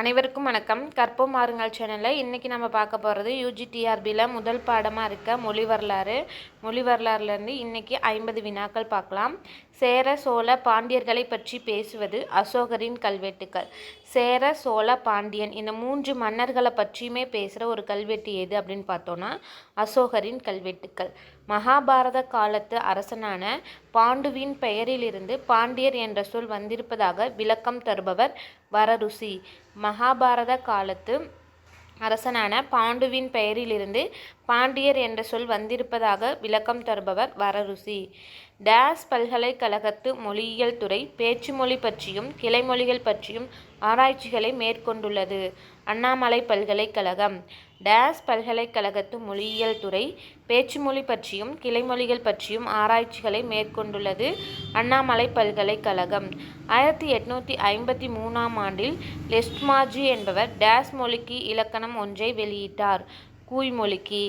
அனைவருக்கும் வணக்கம். கற்போம் மாறுங்கள் சேனலில். இன்றைக்கி நம்ம பார்க்க போகிறது யூஜிடிஆர்பியில் முதல் பாடமாக இருக்க மொழி வரலாறு. மொழி வரலாறுலேருந்து இன்றைக்கி ஐம்பது வினாக்கள் பார்க்கலாம். சேர சோழ பாண்டியர்களை பற்றி பேசுவது அசோகரின் கல்வெட்டுக்கள். சேர சோழ பாண்டியன் இந்த மூன்று மன்னர்களை பற்றியுமே பேசுகிற ஒரு கல்வெட்டு எது அப்படின்னு பார்த்தோன்னா அசோகரின் கல்வெட்டுக்கள். மகாபாரத காலத்து அரசனான பாண்டுவின் பெயரிலிருந்து பாண்டியர் என்ற சொல் வந்திருப்பதாக விளக்கம் தருபவர் வரருசி. மகாபாரத காலத்து அரசனான பாண்டுவின் பெயரிலிருந்து பாண்டியர் என்ற சொல் வந்திருப்பதாக விளக்கம் தருபவர் வரருசி. டேஸ் பல்கலைக்கழகத்து மொழியியல் துறை பேச்சு மொழி பற்றியும் கிளைமொழிகள் பற்றியும் ஆராய்ச்சிகளை மேற்கொண்டுள்ளது. அண்ணாமலை பல்கலைக்கழகம். டேஸ் பல்கலைக்கழகத்து மொழியியல் துறை பேச்சு மொழி பற்றியும் கிளைமொழிகள் பற்றியும் ஆராய்ச்சிகளை மேற்கொண்டுள்ளது அண்ணாமலை பல்கலைக்கழகம். ஆயிரத்தி எட்நூற்றி ஐம்பத்தி மூணாம் ஆண்டில் லெஸ்ட்மாஜி என்பவர் டேஸ் மொழிக்கு இலக்கணம் ஒன்றை வெளியிட்டார். கூய் மொழிக்கு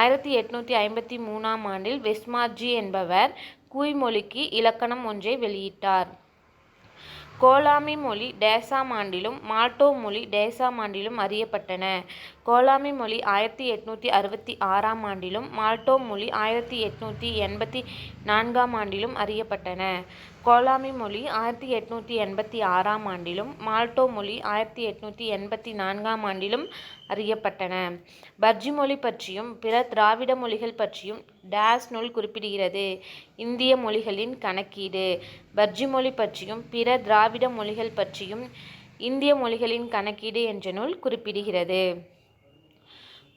ஆயிரத்தி எட்நூற்றி ஐம்பத்தி மூணாம் ஆண்டில் வெஸ்மாஜி என்பவர் குய்மொழிக்கு இலக்கணம் ஒன்றை வெளியிட்டார். கோலாமி மொழி டேசாம் ஆண்டிலும் மால்டோ மொழி டேசாம் ஆண்டிலும் அறியப்பட்டன. கோலாமி மொழி ஆயிரத்தி எட்நூற்றி அறுபத்தி ஆறாம் ஆண்டிலும் மால்டோ மொழி ஆயிரத்தி எட்நூற்றி எண்பத்தி நான்காம் ஆண்டிலும் அறியப்பட்டன. கோலாமி மொழி ஆயிரத்தி எட்நூற்றி எண்பத்தி ஆறாம் ஆண்டிலும் மால்டோ மொழி ஆயிரத்தி எட்நூற்றி எண்பத்தி நான்காம் ஆண்டிலும் அறியப்பட்டன. பர்ஜி மொழி பற்றியும் பிற திராவிட மொழிகள் பற்றியும் டேஸ் நூல் குறிப்பிடுகிறது. இந்திய மொழிகளின் கணக்கீடு. பர்ஜி மொழி பற்றியும் பிற திராவிட திராவிட மொழிகள் பற்றியும் இந்திய மொழிகளின் கணக்கீடு என்ற நூல் குறிப்பிடுகிறது.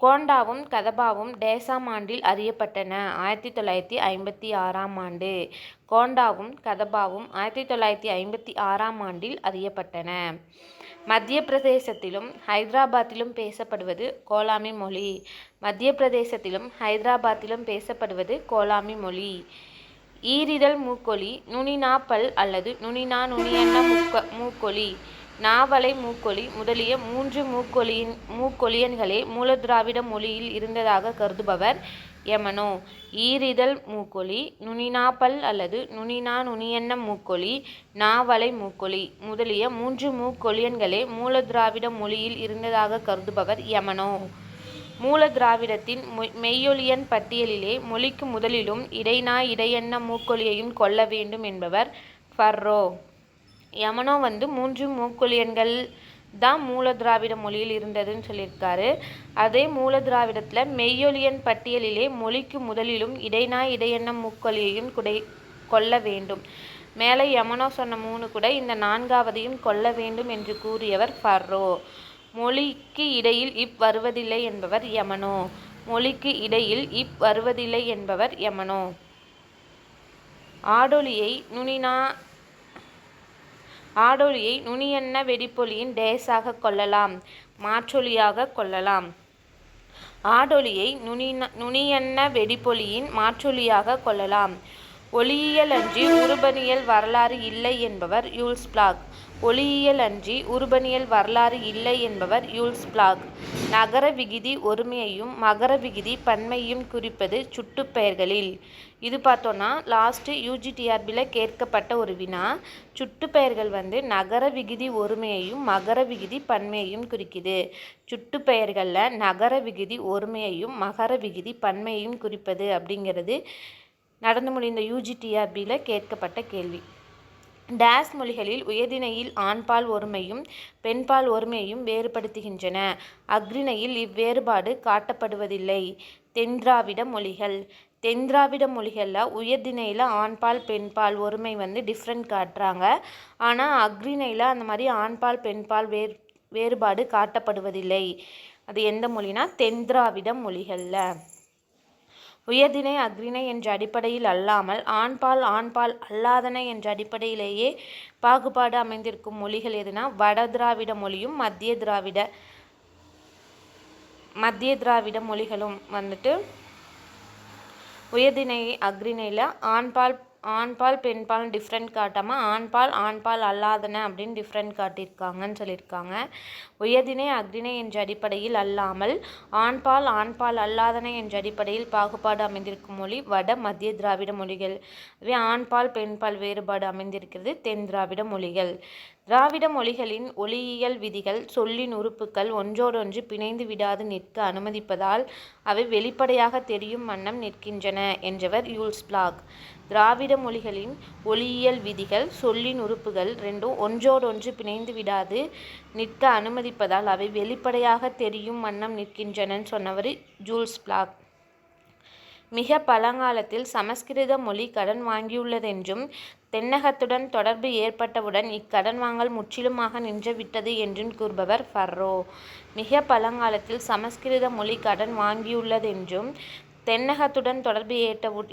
கோண்டாவும் கதபாவும் டேசாம் ஆண்டில் அறியப்பட்டன. ஆயிரத்தி தொள்ளாயிரத்தி ஐம்பத்தி ஆறாம் ஆண்டு கோண்டாவும் கதபாவும் ஆயிரத்தி தொள்ளாயிரத்தி ஐம்பத்தி ஆறாம் ஆண்டில் அறியப்பட்டன. மத்திய பிரதேசத்திலும் ஹைதராபாத்திலும் பேசப்படுவது கோலாமி மொழி. மத்திய பிரதேசத்திலும் ஹைதராபாத்திலும் பேசப்படுவது கோலாமி மொழி. ஈரிதழ் மூக்கொலி நுனினா பல் அல்லது நுனினா நுனியன்ன மூக்க மூக்கொலி நாவலை மூக்கொலி முதலிய மூன்று மூக்கொலியின் மூக்கொலியன்களே மூலதிராவிட மொழியில் இருந்ததாக கருதுபவர் எமனோ ஈரிதழ் மூக்கொலி நுனினாப்பல் அல்லது நுனினா நுனியன்ன மூக்கொலி நாவலை மூக்கொலி முதலிய மூன்று மூக்கொலியன்களே மூலதிராவிட மொழியில் இருந்ததாக கருதுபவர் யமனோ. மூல திராவிடத்தின் மெய்யொலியன் பட்டியலிலே மொழிக்கு முதலிலும் இடைநா இடையெண்ண மூக்கொலியையும் கொள்ள வேண்டும் என்பவர் ஃபர்ரோ. யமனோ வந்து மூன்று மூக்கொலியன்கள் தான் மூல திராவிட மொழியில் இருந்ததுன்னு சொல்லியிருக்காரு. அதே மூல திராவிடத்தில் மெய்யொலியன் பட்டியலிலே மொழிக்கு முதலிலும் இடைநா இடையெண்ண மூக்கொலியையும் குடை கொள்ள வேண்டும். மேலே யமனோ சொன்ன மூணு கூட இந்த நான்காவதையும் கொள்ள வேண்டும் என்று கூறியவர் ஃபர்ரோ. மொழிக்கு இடையில் இப் வருவதில்லை என்பவர் யமனோ? மொழிக்கு இடையில் இப் வருவதில்லை என்பவர் யமனோ? ஆடொலியை நுனினா ஆடொலியை நுனியன்ன வெடிப்பொலியின் டேஸாக கொள்ளலாம்? மாற்றொலியாக கொள்ளலாம். ஆடொலியை நுனின நுனியன்ன வெடிப்பொலியின் மாற்றொலியாக கொள்ளலாம்? ஒளியியலன்றி உருபனியல் வரலாறு இல்லை என்பவர் யூல்ஸ் பிளாக். ஒளியியலன்றி உருபனியல் வரலாறு இல்லை என்பவர் யூல்ஸ் பிளாக். நகர விகுதி ஒருமையையும் மகர விகுதி பன்மையும் குறிப்பது சுட்டுப்பெயர்களில் இது பார்த்தோன்னா லாஸ்ட்டு யூஜிடிஆர்பியில் கேட்கப்பட்ட ஒரு வினா. சுட்டுப்பெயர்கள் வந்து நகர விகுதி ஒருமையையும் மகர விகுதி பன்மையையும் குறிக்குது. சுட்டுப்பெயர்களில் நகர விகுதி ஒருமையையும் மகர விகுதி பன்மையையும் குறிப்பது அப்படிங்கிறது நடந்து முடிந்த யூஜிடிஆர்பியில் கேட்கப்பட்ட கேள்வி. டேஸ் மொழிகளில் உயர்திணையில் ஆண்பால் ஒருமையும் பெண்பால் ஒருமையும் வேறுபடுத்துகின்றன. அக்ரிணையில் இவ்வேறுபாடு காட்டப்படுவதில்லை. தென்திராவிட மொழிகள். தென்திராவிட மொழிகளில் உயர்திணையில் ஆண்பால் பெண்பால் ஒருமை வந்து டிஃப்ரெண்ட் காட்டுறாங்க. ஆனால் அக்ரிணையில் அந்த மாதிரி ஆண்பால் பெண்பால் வேறு வேறுபாடு காட்டப்படுவதில்லை. அது எந்த மொழினா தென்திராவிட மொழிகளில். உயர்தினை அக்ரிணை என்ற அடிப்படையில் அல்லாமல் ஆண்பால் ஆண்பால் அல்லாதன என்ற அடிப்படையிலேயே பாகுபாடு அமைந்திருக்கும் மொழிகள் எதுனா வட திராவிட மொழியும் மத்திய திராவிட மத்திய திராவிட மொழிகளும் வந்துட்டு உயர்தினை அக்ரிணையில் ஆண்பால் ஆண்பால் பெண்பால் டிஃப்ரெண்ட் காட்டாமல் ஆண்பால் ஆண்பால் அல்லாதன அப்படின்னு டிஃப்ரெண்ட் காட்டியிருக்காங்கன்னு சொல்லியிருக்காங்க. உயர்தினை அக்ரிணை என்ற அடிப்படையில் அல்லாமல் ஆண்பால் ஆண்பால் அல்லாதன என்ற அடிப்படையில் பாகுபாடு அமைந்திருக்கும் மொழி வட மத்திய திராவிட மொழிகள். அதுவே ஆண்பால் பெண்பால் வேறுபாடு அமைந்திருக்கிறது தென் திராவிட மொழிகள். திராவிட மொழிகளின் ஒளியியல் விதிகள் சொல்லின் உறுப்புக்கள் ஒன்றோடொன்று பிணைந்து விடாது நிற்க அனுமதிப்பதால் அவை வெளிப்படையாக தெரியும் வண்ணம் நிற்கின்றன என்றவர் யூல்ஸ் பிளாக். திராவிட மொழிகளின் ஒலியியல் விதிகள் சொல்லின் உறுப்புகள் ரெண்டும் ஒன்றோடொன்று பிணைந்து விடாது நிற்க அனுமதிப்பதால் அவை வெளிப்படையாக தெரியும் வண்ணம் நிற்கின்றனன்னு சொன்னவர் ஜூல்ஸ் பிளாக். மிக பழங்காலத்தில் சமஸ்கிருத மொழி கடன் வாங்கியுள்ளதென்றும் தென்னகத்துடன் தொடர்பு ஏற்பட்டவுடன் இக்கடன் வாங்கல் முற்றிலுமாக நின்றுவிட்டது என்றும் கூறுபவர் ஃபர்ரோ. மிக பழங்காலத்தில் சமஸ்கிருத மொழி கடன் வாங்கியுள்ளதென்றும் தென்னகத்துடன் தொடர்பு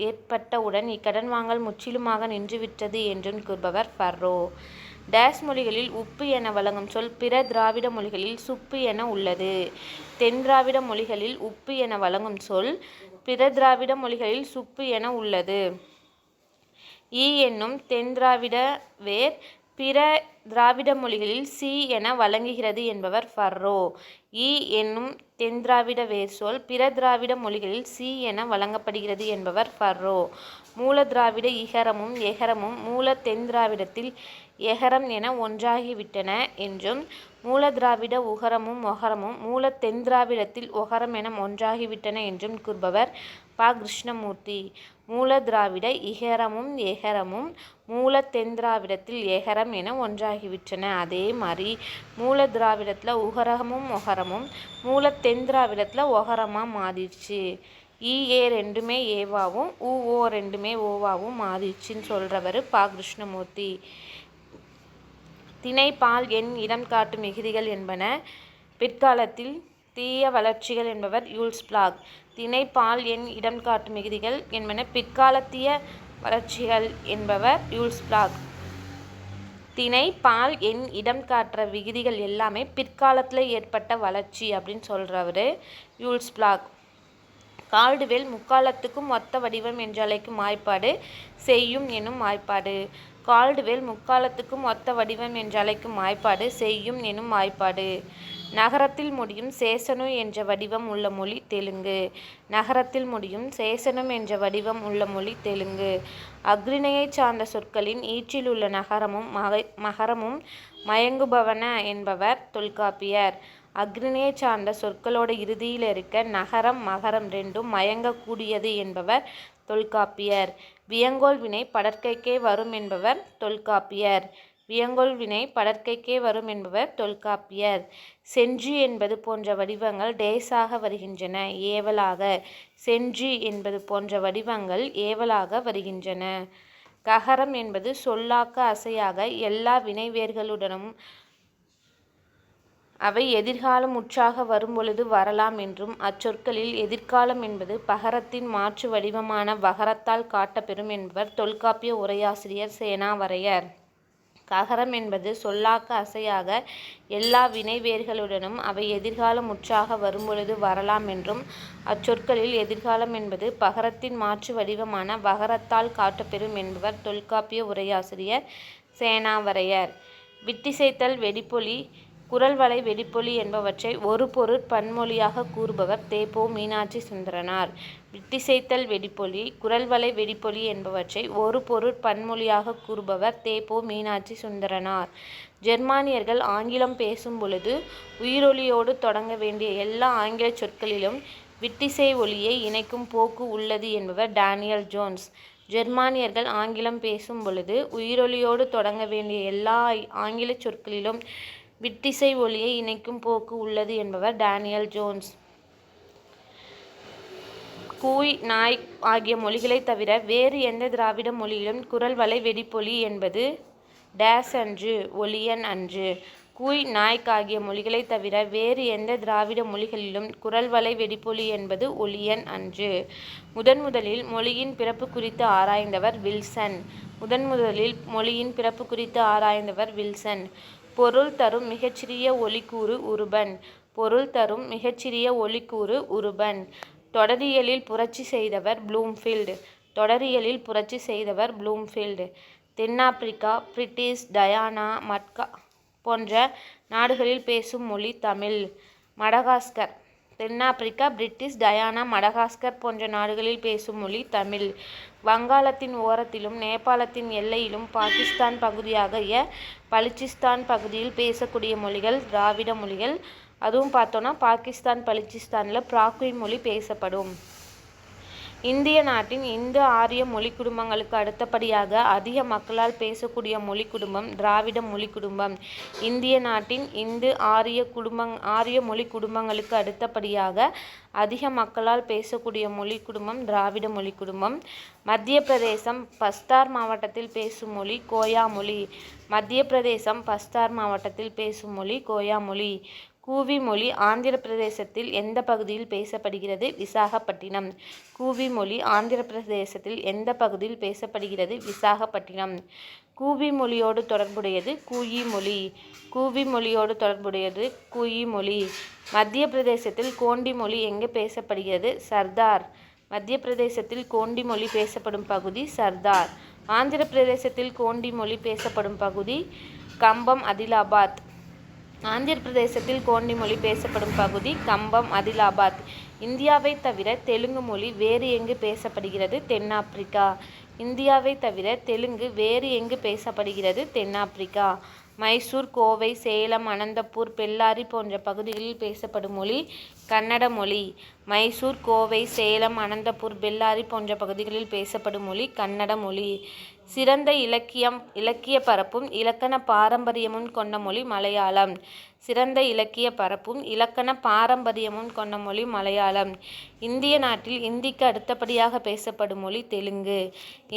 ஏற்பட்டவுடன் இக்கடன் வாங்கல் முற்றிலுமாக நின்றுவிட்டது என்றும் கூறுபவர் ஃபர்ரோ. டேஸ் மொழிகளில் உப்பு என வழங்கும் சொல் பிற திராவிட மொழிகளில் சுப்பு என உள்ளது. தென் திராவிட மொழிகளில் உப்பு என வழங்கும் சொல் பிற திராவிட மொழிகளில் சுப்பு என உள்ளது. ஈ என்னும் தென் திராவிட வேர் பிற திராவிட மொழிகளில் சி என வழங்குகிறது என்பவர் ஃபர்ரோ. இ என்னும் தென் திராவிட பிற திராவிட மொழிகளில் சி என வழங்கப்படுகிறது என்பவர் ஃபர்ரோ. மூல திராவிட இகரமும் எகரமும் மூல தென் திராவிடத்தில் எகரம் என ஒன்றாகிவிட்டன என்றும் மூல திராவிட உகரமும் ஒகரமும் மூல தென்திராவிடத்தில் ஒகரம் என ஒன்றாகிவிட்டன என்றும் கூறுபவர் ப. கிருஷ்ணமூர்த்தி. மூல திராவிட இகரமும் எகரமும் மூல தென்திராவிடத்தில் எகரம் என ஒன்றாகிவிட்டன. அதே மாதிரி மூல திராவிடத்தில் உகரமும் ஒகரமும் மூல தென்திராவிடத்தில் ஒகரமாக மாறிடுச்சு. இ ஏ ரெண்டுமே ஏவாவும் உ ஓ ரெண்டுமே ஓவாவும் மாறிடுச்சின்னு சொல்கிறவர் ப. கிருஷ்ணமூர்த்தி. திணை பால் எண் இடம் காட்டும் மிகுதிகள் என்பன பிற்காலத்தில் தீய வளர்ச்சிகள் என்பவர் யூல்ஸ் பிளாக். திணை பால் எண் இடம் காட்டும் மிகுதிகள் என்பன பிற்காலத்திய வளர்ச்சிகள் என்பவர் யூல்ஸ் பிளாக். திணை பால் எண் இடம் காட்டுற விகுதிகள் எல்லாமே பிற்காலத்தில் ஏற்பட்ட வளர்ச்சி அப்படின்னு சொல்கிறவர் யூல்ஸ் பிளாக். கால்டுவெல் முக்காலத்துக்கும் ஒத்த வடிவம் என்றழைக்கும் வாய்ப்பாடு செய்யும் எனும் வாய்ப்பாடு. கால்டுவெல் முக்காலத்துக்கும் ஒத்த வடிவம் என்றழைக்கும் வாய்ப்பாடு செய்யும் எனும் வாய்ப்பாடு. நகரத்தில் முடியும் சேசனு என்ற வடிவம் உள்ள மொழி தெலுங்கு. நகரத்தில் முடியும் சேசனம் என்ற வடிவம் உள்ள மொழி தெலுங்கு. அஃறிணையைச் சார்ந்த சொற்களின் ஈற்றில் உள்ள நகரமும் மகரமும் மயங்குபவன என்பவர் தொல்காப்பியர். அஃறிணையைச் சார்ந்த சொற்களோட இறுதியில் இருக்க நகரம் மகரம் ரெண்டும் மயங்கக்கூடியது என்பவர் தொல்காப்பியர். வியங்கோல் வினை படற்கைக்கே வரும் என்பவர் தொல்காப்பியர். வியங்கோல் வினை படற்கைக்கே வரும் என்பவர் தொல்காப்பியர். செஞ்சு என்பது போன்ற வடிவங்கள் டேஸாக வருகின்றன ஏவலாக. செஞ்சு என்பது போன்ற வடிவங்கள் ஏவலாக வருகின்றன. ககரம் என்பது சொல்லாக்க அசையாக எல்லா வினைவேர்களுடனும் அவை எதிர்காலம் முற்றாக வரும்பொழுது வரலாம் என்றும் அச்சொற்களில் எதிர்காலம் என்பது பகரத்தின் மாற்று வடிவமான வகரத்தால் காட்டப்பெறும் என்பவர் தொல்காப்பிய உரையாசிரியர் சேனாவரையர். ககரம் என்பது சொல்லாக்க அசையாக எல்லா வினைவேர்களுடனும் அவை எதிர்காலம் முற்றாக வரும்பொழுது வரலாம் என்றும் அச்சொற்களில் எதிர்காலம் என்பது பகரத்தின் மாற்று வடிவமான வகரத்தால் காட்டப்பெறும் என்பவர் தொல்காப்பிய உரையாசிரியர் சேனாவரையர். விட்டிசைத்தல் வெடிப்பொலி குரல்வளை வெடிப்பொலி என்பவற்றை ஒரு பொருட் பன்மொழியாகக் கூறுபவர் தேப்போ மீனாட்சி சுந்தரனார். விட்டிசைத்தல் வெடிப்பொலி குரல்வளை வெடிப்பொலி என்பவற்றை ஒரு பொருட் பன்மொழியாக கூறுபவர் தேப்போ மீனாட்சி சுந்தரனார். ஜெர்மானியர்கள் ஆங்கிலம் பேசும் பொழுது உயிரொலியோடு தொடங்க வேண்டிய எல்லா ஆங்கிலச் சொற்களிலும் விட்டிசை ஒலியை இணைக்கும் போக்கு உள்ளது என்பவர் டேனியல் ஜோன்ஸ். ஜெர்மானியர்கள் ஆங்கிலம் பேசும் பொழுது உயிரொலியோடு தொடங்க வேண்டிய எல்லா ஆங்கிலச் சொற்களிலும் விட்டிசை ஒலியை இணைக்கும் போக்கு உள்ளது என்பவர் டானியல் ஜோன்ஸ். கூய் நாய் ஆகிய மொழிகளைத் தவிர வேறு எந்த திராவிட மொழியிலும் குரல்வளை வெடிப்பொலி என்பது டேஸ் அன்று ஒலியன் அன்று. கூய் நாய்க் ஆகிய மொழிகளைத் தவிர வேறு எந்த திராவிட மொழிகளிலும் குரல்வளை வெடிப்பொலி என்பது ஒலியன் அன்று. முதன் முதலில் மொழியின் பிறப்பு குறித்து ஆராய்ந்தவர் வில்சன். முதன் முதலில் மொழியின் பிறப்பு குறித்து ஆராய்ந்தவர் வில்சன். பொருள் தரும் மிகச்சிறிய ஒளிக்கூறு உருபன். பொருள் தரும் மிகச்சிறிய ஒளிக்கூறு உருபன். தொடரியலில் புரட்சி செய்தவர் ப்ளூம்ஃபீல்டு தொடரியலில் புரட்சி செய்தவர் ப்ளூம்ஃபீல்டு தென்னாப்பிரிக்கா பிரிட்டிஷ் டயானா மட்கா போன்ற நாடுகளில் பேசும் மொழி தமிழ். மடகாஸ்கர் தென்னாப்பிரிக்கா பிரிட்டிஷ் டயானா மடகாஸ்கர் போன்ற நாடுகளில் பேசும் மொழி தமிழ். வங்காளத்தின் ஓரத்திலும் நேபாளத்தின் எல்லையிலும் பாகிஸ்தான் பகுதியாகிய பலுச்சிஸ்தான் பகுதியில் பேசக்கூடிய மொழிகள் திராவிட மொழிகள். அதுவும் பார்த்தோன்னா பாகிஸ்தான் பலுச்சிஸ்தானில் பிராக்வி மொழி பேசப்படும். இந்திய நாட்டின் இந்து ஆரிய மொழி குடும்பங்களுக்கு அடுத்தபடியாக அதிக மக்களால் பேசக்கூடிய மொழி குடும்பம் திராவிட மொழி குடும்பம். இந்திய நாட்டின் இந்து ஆரிய குடும்பங் ஆரிய மொழி குடும்பங்களுக்கு அடுத்தபடியாக அதிக மக்களால் பேசக்கூடிய மொழி குடும்பம் திராவிட மொழி குடும்பம். மத்திய பிரதேசம் பஸ்தார் மாவட்டத்தில் பேசும் மொழி கோயா மொழி. மத்திய பிரதேசம் பஸ்தார் மாவட்டத்தில் பேசும் மொழி கோயா மொழி. கூவி மொழி ஆந்திர பிரதேசத்தில் எந்த பகுதியில் பேசப்படுகிறது? விசாகப்பட்டினம். கூவி மொழி ஆந்திர பிரதேசத்தில் எந்த பகுதியில் பேசப்படுகிறது? விசாகப்பட்டினம். கூவி மொழியோடு தொடர்புடையது கூயி மொழி. கூவி மொழியோடு தொடர்புடையது கூயி மொழி. மத்திய பிரதேசத்தில் கோண்டி மொழி எங்கே பேசப்படுகிறது? சர்தார். மத்திய பிரதேசத்தில் கோண்டி மொழி பேசப்படும் பகுதி சர்தார். ஆந்திர பிரதேசத்தில் கோண்டி மொழி பேசப்படும் பகுதி கம்பம் அதிலாபாத். ஆந்திர பிரதேசத்தில் கோண்டி மொழி பேசப்படும் பகுதி கம்பம் அதிலாபாத். இந்தியாவை தவிர தெலுங்கு மொழி வேறு எங்கு பேசப்படுகிறது? தென்னாப்பிரிக்கா. இந்தியாவை தவிர தெலுங்கு வேறு எங்கு பேசப்படுகிறது? தென்னாப்பிரிக்கா. மைசூர் கோவை சேலம் அனந்தபூர் பெல்லாரி போன்ற பகுதிகளில் பேசப்படும் மொழி கன்னட மொழி. மைசூர் கோவை சேலம் அனந்தபூர் பெல்லாரி போன்ற பகுதிகளில் பேசப்படும் மொழி கன்னட மொழி. சிறந்த இலக்கியம் இலக்கிய பரப்பும் இலக்கண பாரம்பரியமும் கொண்ட மொழி மலையாளம். சிறந்த இலக்கிய பரப்பும் இலக்கண பாரம்பரியமும் கொண்ட மொழி மலையாளம். இந்திய நாட்டில் இந்திக்கு அடுத்தபடியாக பேசப்படும் மொழி தெலுங்கு.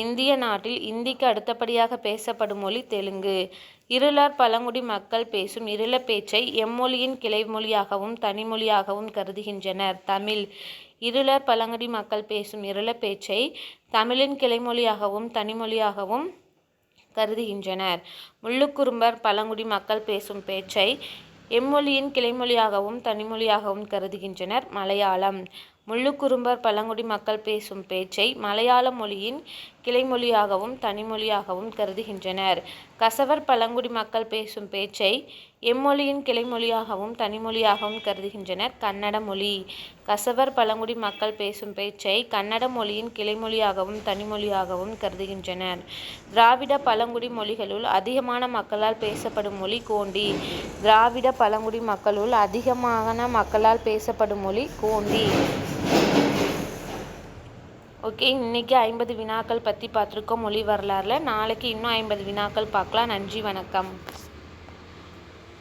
இந்திய நாட்டில் இந்திக்கு அடுத்தபடியாக பேசப்படும் மொழி தெலுங்கு. இருளர் பழங்குடி மக்கள் பேசும் இருள பேச்சை எம்மொழியின் கிளைமொழியாகவும் தனிமொழியாகவும் கருதுகின்றனர். தமிழ் இருளர் பழங்குடி மக்கள் பேசும் இருள பேச்சை தமிழின் கிளைமொழியாகவும் தனிமொழியாகவும் கருதுகின்றனர். முள்ளுக்குறும்பர் பழங்குடி மக்கள் பேசும் பேச்சை எம்மொழியின் கிளைமொழியாகவும் தனிமொழியாகவும் கருதுகின்றனர் மலையாளம். முள்ளுக்குறும்பர் பழங்குடி மக்கள் பேசும் பேச்சை மலையாள மொழியின் கிளைமொழியாகவும் தனிமொழியாகவும் கருதுகின்றனர். கசவர் பழங்குடி மக்கள் பேசும் பேச்சை எம்மொழியின் கிளைமொழியாகவும் தனிமொழியாகவும் கருதுகின்றனர் கன்னட மொழி. கசவர் பழங்குடி மக்கள் பேசும் பேச்சை கன்னட மொழியின் கிளைமொழியாகவும் தனிமொழியாகவும் கருதுகின்றனர். திராவிட பழங்குடி மொழிகளுள் அதிகமான மக்களால் பேசப்படும் மொழி கோண்டி. திராவிட பழங்குடி மக்களுள் அதிகமான மக்களால் பேசப்படும் மொழி கோண்டி. ஓகே இன்றைக்கி ஐம்பது வினாக்கள் பற்றி பார்த்துருக்கோம். மொழி வரலாறில் நாளைக்கு இன்னும் ஐம்பது வினாக்கள் பார்க்கலாம். நன்றி வணக்கம்.